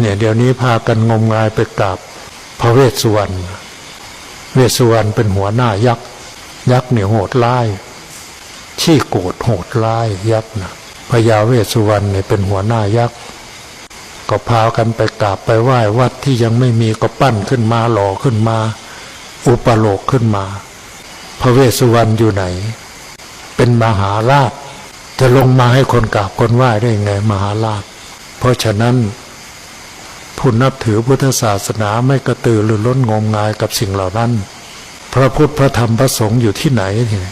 เนี่ยเดี๋ยวนี้พากันงมงายไปกราบพระเวสสุวรรณ เวสสุวรรณเป็นหัวหน้ายักษ์ ยักษ์เนี่ยโหดร้ายขี้โกรธโหดร้ายยักษ์นะพญาเวสสุวรรณเนี่ยเป็นหัวหน้ายักษ์ ก็พากันไปกราบไปไหว้วัดที่ยังไม่มีก็ปั้นขึ้นมาหล่อขึ้นมา อุปโลกขึ้นมา พระเวสสุวรรณอยู่ไหน เป็นมหาราช จะลงมาให้คนกราบคนไหว้ได้ไงมหาราช เพราะฉะนั้น ผู้นับถือพุทธศาสนาไม่กระตือรือร้นงมงายกับสิ่งเหล่านั้น พระพุทธพระธรรมพระสงฆ์อยู่ที่ไหนทีน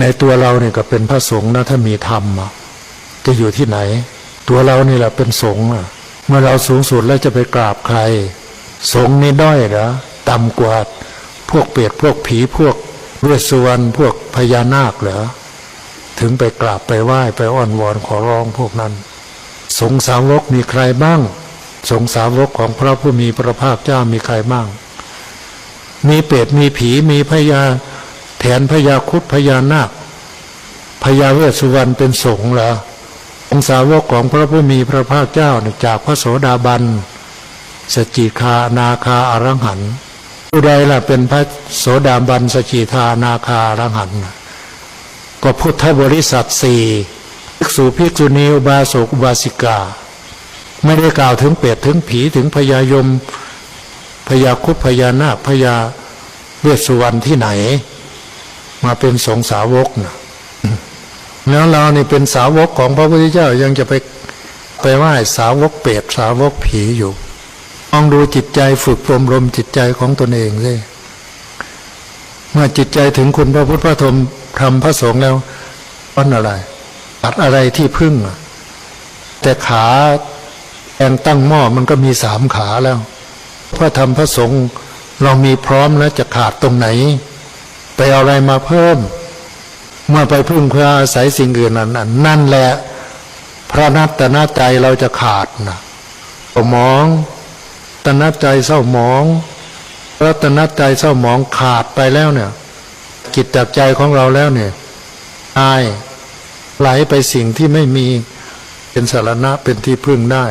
ในตัวเราเนี่ยก็เป็นพระสงฆ์นะถ้ามีธรรมอะจะอยู่ที่ไหน ตัวเรานี่แหละเป็นสงฆ์เมื่อเราสูงสุดแล้วจะไปกราบใคร สงฆ์นี่ด้อยเหรอต่ำกว่าพวกเปรตพวกผีพวกเวสสุวรรณพวกพญานาคเหรอถึงไปกราบไปไหว้ไปอ้อนวอนขอร้องพวกนั้น สงสาวกมีใครบ้าง สงสาวกของพระผู้มีพระภาคเจ้ามีใครบ้าง มีเปรตมีผีมีพญาแถนพญาคุดพญานาคพญาเวสสุวรรณเป็นสงฆ์เหรอองสาวกของพระผู้มีพระภาคเจ้าจากพระโสดาบันสจิคานาคาอรังหันผู้ใดล่ะเป็นพระโสดาบันสจจิทานาคาอรังหันก็พุทธบริษัทสี่ภิกษุภิกษุณีอุบาสกอุบาสิกา ไม่ได้กล่าวถึงเปรตถึงผีถึงพญายมพญาครุดพญานาคพญาเวสสุวรรณที่ไหน มาเป็นสงสาวกนะแล้วเรานี่เป็นสาวกของพระพุทธเจ้ายังจะไปไปไหว้สาวกเปรตสาวกผีอยู่ลองดูจิตใจฝึกปรมรมจิตใจของตนเองสิเมื่อจิตใจถึงคุณพระพุทธพระธรรมธรรมพระสงฆ์แล้วปันอะไรตัดอะไรที่พึ่งแต่ขา แองตั้งหม้อมันก็มีสามขาแล้วพระธรรมพระสงฆ์เรามีพร้อมแล้วจะขาดตรงไหน ไปเอาอะไรมาเพิ่ม เมื่อไปพึ่งเพื่ออาศัยสิ่งอื่นนั้นน่ะนั่นแหละพระนัตตนาใจเราจะขาดนะสมองตนาใจเศร้าหมองรัตนาใจเศร้าหมองขาดไปแล้วเนี่ยจิตจากใจของเราแล้วเนี่ยอายไหลไปสิ่งที่ไม่มีเป็นสารณะเป็นที่พึ่งได้